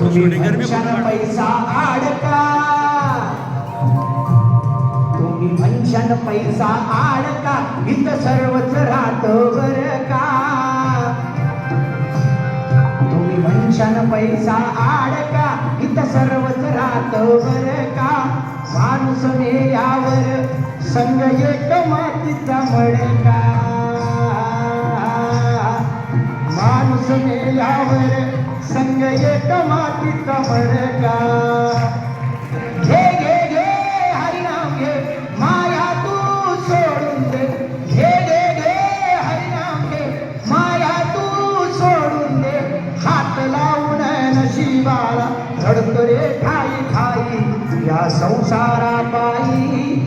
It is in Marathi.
तुम्ही. पैसा आडका. तुम्ही म्हणशान पैसा आडका. इथं सर्वच राहत बर का? तुम्ही म्हणशान पैसा आडका. इथं सर्वच राहत बर का? माणूस मेल्यावर संग एक मातीचा मडका. में संग ये कमाती कमर का। घे घे हरि नाम घे, माया तू सोडून दे। घे घे घे, हरि नाम घे, माया तू सोडून दे। हाथ लावून नशिबाला धडतो रे, ठाई ठाई, या संसारा पायी